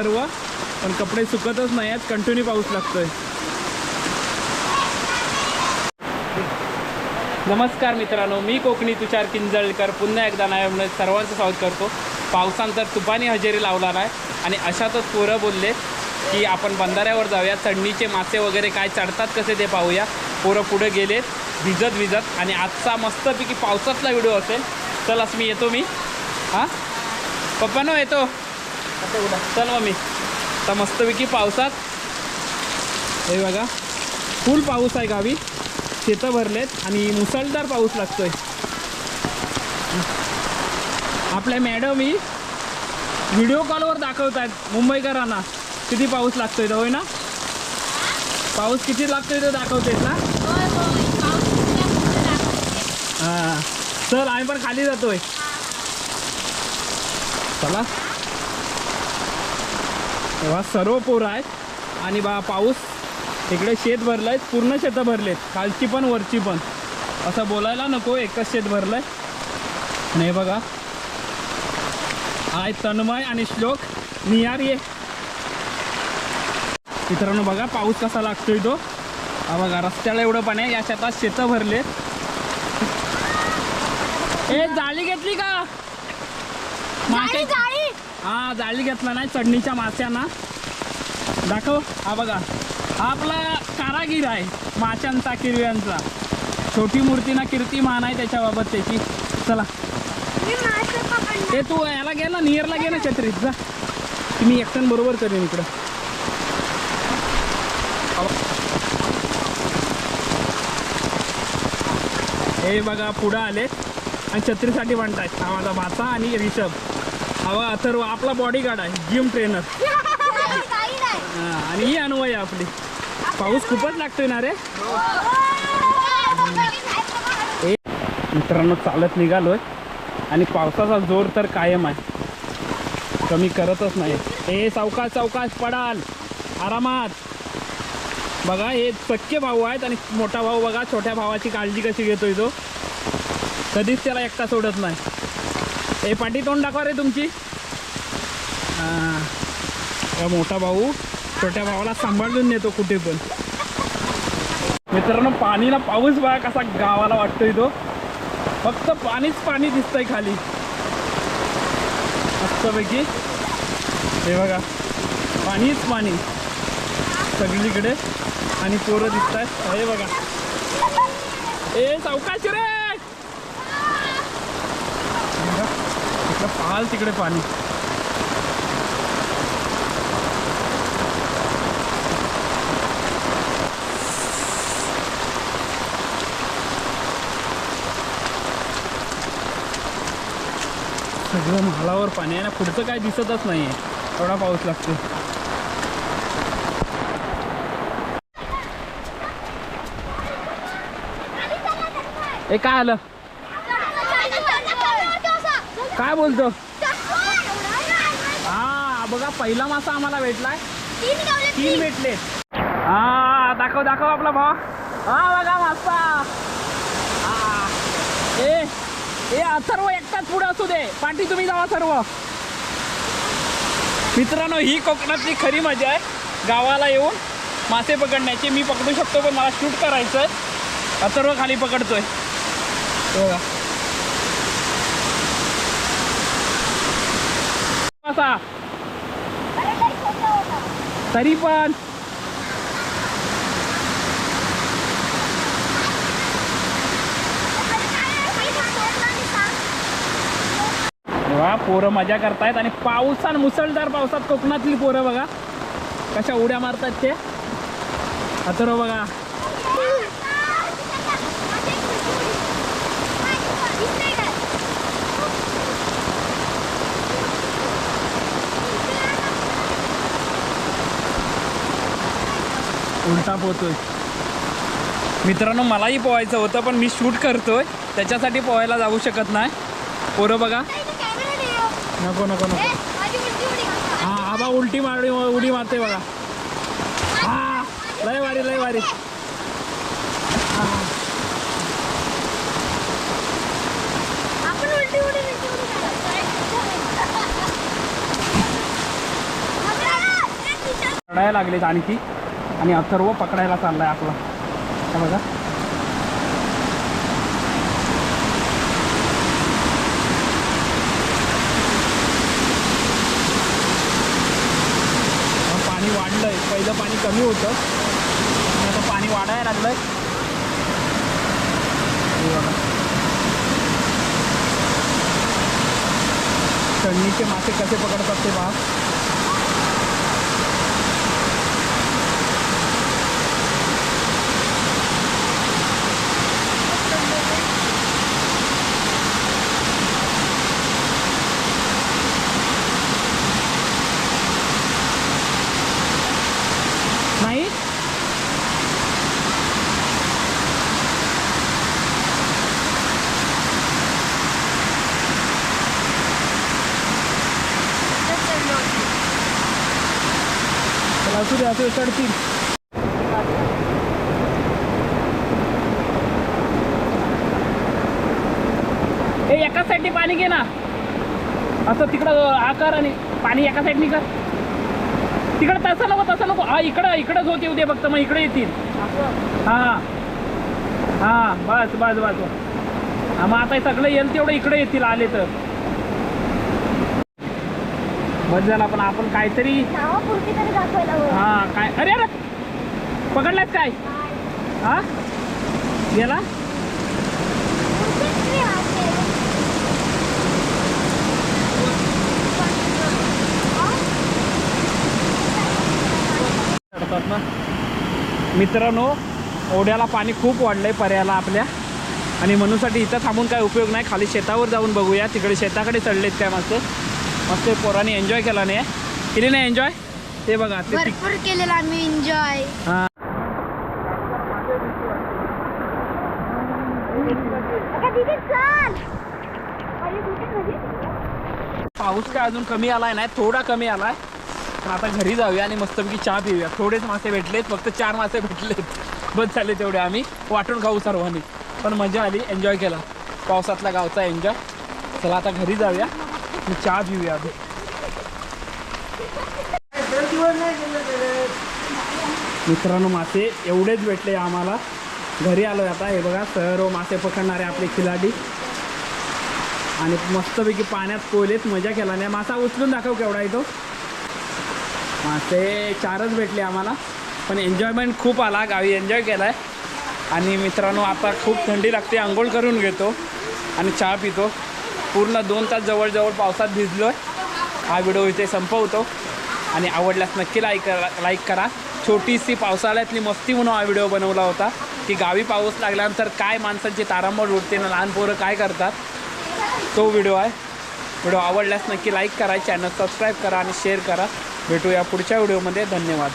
सर्व पण कपडे सुकतच नाही आहेत कंटिन्यू पाऊस लागतोय. नमस्कार मित्रांनो मी कोकणी तुषार किंजळकर. पुन्हा एकदा नाही सर्वांचं स्वागत करतो. पावसानंतर तुफानी हजेरी लावला आहे आणि अशातच पोरं बोलले की आपण बंधाऱ्यावर जाऊया. चढणीचे मासे वगैरे काय चढतात कसे ते पाहूया. पोरं पुढे गेलेत भिजत भिजत आणि आजचा मस्तपैकी पावसातला व्हिडिओ असेल. चल असं मी येतो मी. हां? पप्पानो येतो. चल मग मी. आता मस्तपैकी पावसात. हे बघा. फुल पाऊस आहे गावी. शेतं भरलेत आणि मुसळधार पाऊस लागतोय. आपल्या मॅडम ही व्हिडिओ कॉलवर दाखवत आहेत मुंबईकरांना किती पाऊस लागतोय तो होय ना? पाऊस किती लागतोय तो दाखवतेस ना? हां. चल आम्ही पण खाली जातोय. चला. तेव्हा सर्व पोरं आहेत. आणि बा पाऊस इकडे शेत भरलं आहे पूर्ण शेतं भरलेत. खालची पण वरची पण. असं बोलायला नको एकच शेत भरलं आहे आणि हे बघा. आहे तन्मय आणि श्लोक निहार ये. मित्रांनो बघा पाऊस कसा लागतोय तो. हा बघा रस्त्याला एवढं पाणी आहे या शेतात शेतं भरलेत. ए जाळी घेतली का? मासे हा जाळी घेतला नाही चढणीच्या माश्यांना. दाखव हा बघा. हा आपला कारागीर आहे माशांचा किरव्यांचा. छोटी मूर्ती ना कीर्ती मान आहे त्याच्याबाबत त्याची. चला. ते तू याला घे ना नियरला घे ना छत्रीत. जा. मी एकटन बरोबर करेन इकडं. हे बघा पुढं आले. आणि छत्रीसाठी म्हणतायत हा माझा भाचा आणि रिषभ भावा अथर्व आपला बॉडी गार्ड आहे जिम ट्रेनर आणि ही अनुवय आहे आपली. पाऊस खूपच लागतोय ना रे? मित्रांनो चालत निघालोय. आणि पावसाचा जोर तर कायम आहे. कमी करतच नाही. हे सावकाश सावकाश पडाल. आरामात. बघा हे चक्के भाऊ आहेत आणि मोठा भाऊ बघा छोट्या भावाची काळजी कशी घेतोय तो. कधीच त्याला एकटा सोडत नाही. हे पाठी तोंड दाखवा रे तुमची. मोठा भाऊ छोट्या भावाला सांभाळून नेतो कुठे पण. मित्रांनो पाणीला पाऊस बघा कसा गावाला वाटतोय तो. फक्त पाणीच पाणी दिसतंय खाली. मस्तपैकी. हे बघा पाणीच पाणी. सगळीकडे आणि पोरं दिसत आहेत हे बघा. ए सावकाश रे बघा, इकडं पाहाल तिकडे पाणी. सगळं महालावर पाणी आहे ना पुढचं काय दिसतच नाही आहे एवढा पाऊस लागतो ए काय आलं? काय बोलतो? हा बघा पहिला मासा आम्हाला भेटलाय. तीन भेटले. हा दाखव दाखव आपला भाव. हा बघा मासा. हा. ए ए सर्व एकटाच पुढे असू दे. पाठी तुम्ही जावा सर्व. मित्रांनो ही कोकणातली खरी मजा आहे. गावाला येऊन मासे पकडण्याची. मी पकडू शकतो पण मला शूट करायचं आहे अथर्व खाली पकडतोय. बघा. होता. तरी पण. पोरं मजा करतायत आणि पावसान मुसळधार पावसात कोकणातली पोरं बघा. कशा उड्या मारतात ते. अथर्व बघा. उलटा पोहतोय मित्रांनो मलाही पोहायचं होतं पण मी शूट करतोय. त्याच्यासाठी पोहायला जाऊ शकत नाही. पोरं बघा. नको नको नको. हा आबा उलटी मारडी उडी मारते बघा. हा लय वारी लय वारी. चढायला लागलेत आणखी. आणि अथर्व पकडायला चाललाय आपला. हे बघा. पाणी पाणी वाढलंय. पहिलं पाणी कमी होतं. आता पाणी वाढायला लागलंय. आहे बघा. चढणीचे मासे कसे पकडतात ते पहा नाही चला असू दे असू दे चढतील हे एका साईडने पाणी घे ना. असं तिकडं आकार आणि पाणी एका साईडने कर. तिकडं तसं नको तसं नको. हा इकडं इकडंच होते उद्या फक्त मग इकडे येतील. हां. हां बस बस बस. हा मग आता सगळं येईल तेवढं इकडे येतील आले तर. बस झाला पण आपण काहीतरी हा काय अरे अरे! पकडलात काय? हा? गेला. चढतात ना. मित्रांनो ओढ्याला पाणी खूप वाढलंय पर्याला आपल्या. आणि म्हणूनसाठी इथं थांबून काय उपयोग नाही. खाली शेतावर जाऊन बघूया. तिकडे शेताकडे चढलेत काय मस्त मस्त पोरांनी एन्जॉय केला नाही. केली नाही एन्जॉय ते बघा ते भरपूर केलेला आम्ही एन्जॉय हा? पाऊस काय अजून कमी आलाय नाही थोडा कमी आलाय. पण आता घरी जाऊया आणि मस्तपैकी चहा पिऊया. थोडेच मासे भेटलेत फक्त चार मासे भेटलेत. बस झाले तेवढे आम्ही. वाटून खाऊ सर्वांनी. पण मजा आली एन्जॉय केला. पावसातला गावचा एन्जॉय चला आता घरी जाऊया. आणि चहा पिऊया आधी. मित्रांनो मासे एवढेच भेटले आम्हाला. घरी आलोय आता. हे बघा सर्व मासे पकडणारे आपले खिलाडी. आणि मस्तपैकी पाण्यात पोहलेत मजा केला नाही. मासा उचलून दाखव केवढा येतो मासे चारच भेटले आम्हाला. पण एन्जॉयमेंट खूप आला. गावी एन्जॉय केला आहे आणि मित्रांनो आता खूप थंडी लागते. आंघोळ करून घेतो. आणि चहा पितो. पूर्ण दोन तास जवळजवळ पावसात भिजलो आहे हा व्हिडिओ इथे संपवतो. आणि आवडल्यास नक्की लाईक करा लाईक करा. छोटीशी पावसाळ्यातली मस्ती म्हणून हा व्हिडिओ बनवला होता. की गावी पाऊस लागल्यानंतर काय माणसांची तारांबळ उडते ना लहान पोरं काय करतात तो व्हिडिओ आहे. व्हिडिओ आवडल्यास नक्की लाईक करा चॅनल सबस्क्राईब करा आणि शेअर करा. भेटूया पुढच्या व्हिडिओमध्ये. धन्यवाद.